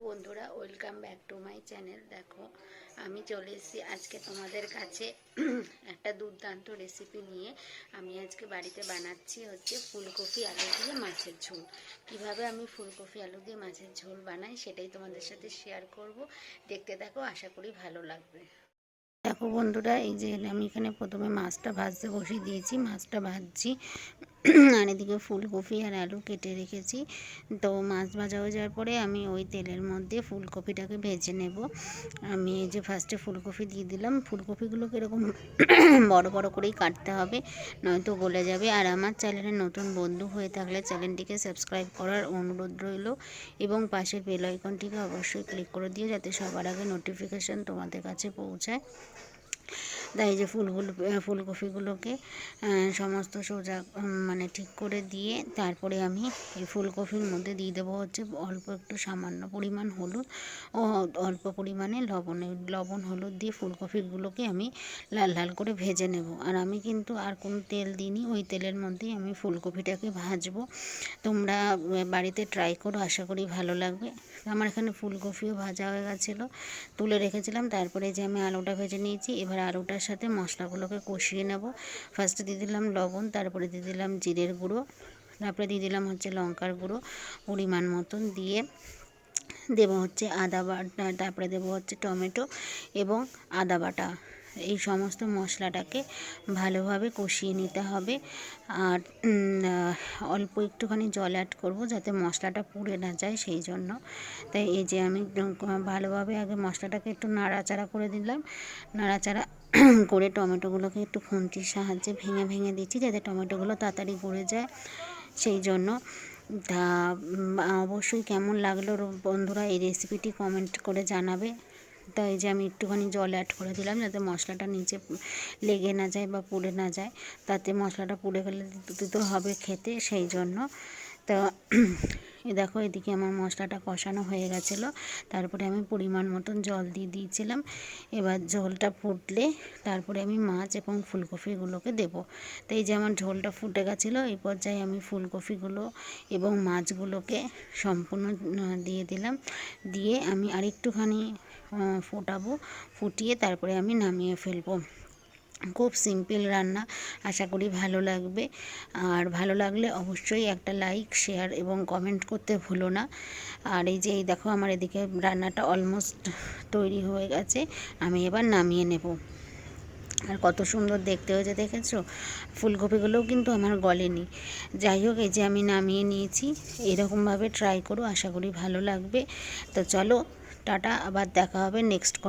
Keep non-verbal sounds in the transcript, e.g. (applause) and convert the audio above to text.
বন্ধুরা welcome back to my channel দেখো, আমি চলে এসেছি আজকে তোমাদের কাছে একটা দুর্দান্ত রেসিপি নিয়ে। আমি আজকে বাড়িতে বানাচ্ছি হচ্ছে ফুলকপি আলু দিয়ে মাছের ঝোল। কীভাবে আমি ফুলকপি আলু দিয়ে মাছের ঝোল বানাই সেটাই তোমাদের সাথে শেয়ার করব। দেখতে থাকো, আশা করি ভালো লাগবে। দেখো বন্ধুরা, এই যে আমি এখানে প্রথমে মাছটা ভাজতে বসিয়ে দিয়েছি। মাছটা ভাজছি আর এদিকে ফুলকপি আর আলু কেটে রেখেছি। তো মাছ ভাজা হয়ে যাওয়ার পরে আমি ওই তেলের মধ্যে ফুলকপিটাকে ভেজে নেব। আমি এই যে ফার্স্টে ফুলকপি দিয়ে দিলাম। ফুলকপিগুলোকে এরকম (coughs) বড় বড় করেই কাটতে হবে, নয়তো গলে যাবে। আর আমার চ্যানেলে নতুন বন্ধু হয়ে থাকলে চ্যানেলটিকে সাবস্ক্রাইব করার অনুরোধ রইল এবং পাশের বেল আইকনটিকে অবশ্যই ক্লিক করে দিও যাতে সবার আগে নোটিফিকেশান তোমাদের কাছে পৌঁছায়। তাই যে ফুলগুলো ফুলকপিগুলোকে সমস্ত সোজা মানে ঠিক করে দিয়ে তারপরে আমি এই ফুলকপির মধ্যে দিয়ে দেবো হচ্ছে অল্প একটু সামান্য পরিমাণ হলুদ ও অল্প পরিমাণে লবণ। লবণ, হলুদ দিয়ে ফুলকপিগুলোকে আমি লাল লাল করে ভেজে নেব। আর আমি কিন্তু আর কোনো তেল দিইনি, ওই তেলের মধ্যেই আমি ফুলকপিটাকে ভাজবো। তোমরা বাড়িতে ট্রাই করো, আশা করি ভালো লাগবে। আমার এখানে ফুলকপিও ভাজা হয়ে গেছিল, তুলে রেখেছিলাম, তারপরে যে আমি আলুটা ভেজে নিয়েছি, এবার আলুটার সাথে মশলাগুলোকে কষিয়ে নেব। ফার্স্টে দিয়ে দিলাম লবণ, তারপরে দিয়ে দিলাম জিরের গুঁড়ো, তারপরে দিয়ে দিলাম হচ্ছে লঙ্কার গুঁড়ো পরিমাণ মতন দিয়ে দেবো হচ্ছে আদা বাটা তারপরে দেবো হচ্ছে টমেটো এবং আদা বাটা। এই সমস্ত মশলাটাকে ভালোভাবে কষিয়ে নিতে হবে। আর অল্প একটুখানি জল অ্যাড করব যাতে মশলাটা পুড়ে না যায় সেই জন্য। তাই এই যে আমি ভালোভাবে আগে মশলাটাকে একটু নাড়াচাড়া করে দিলাম। নাড়াচাড়া (clears throat) করে টমেটোগুলোকে একটু খুন্তির সাহায্যে ভেঙে ভেঙে দিচ্ছি যাতে টমেটোগুলো তাড়াতাড়ি গড়ে যায় সেই জন্য। তা অবশ্যই কেমন লাগল বন্ধুরা এই রেসিপিটি কমেন্ট করে জানাবে। তাই যে আমি একটুখানি জল অ্যাড করে দিলাম যাতে মশলাটা নিচে লেগে না যায় বা পুড়ে না যায়। তাতে মশলাটা পুড়ে গেলে দিতে হবে খেতে সেই জন্য। তো এ দেখো এদিকে আমার মশলাটা কষানো হয়ে গেছিল। তারপরে আমি পরিমাণ মতন জল দিয়ে দিয়েছিলাম। এবার ঝোলটা ফুটলে তারপরে আমি মাছ এবং ফুলকপিগুলোকে দেব। তো এই যে আমার ঝোলটা ফুটে গেছিল, এই পর্যায়ে আমি ফুলকপিগুলো এবং মাছগুলোকে সম্পূর্ণ দিয়ে দিলাম। দিয়ে আমি আরেকটুখানি ফোটাবো, ফুটিয়ে তারপরে আমি নামিয়ে ফেলব। খুব সিম্পল রান্না, আশা করি ভালো লাগবে। আর ভালো লাগলে অবশ্যই একটা লাইক শেয়ার এবং কমেন্ট করতে ভুলো না। আর এই যে এই দেখো আমার এদিকে রান্নাটা অলমোস্ট তৈরি হয়ে গেছে, আমি এবার নামিয়ে নেব। আর কত সুন্দর দেখতে হয়েছে, দেখেছ? ফুলকপিগুলোও কিন্তু আমার গলেনি। যাই হোক, এই যে আমি নামিয়ে নিয়েছি, এরকমভাবে ট্রাই করো, আশা করি ভালো লাগবে। তো চলো টাটা আবার দেখা হবে নেক্সট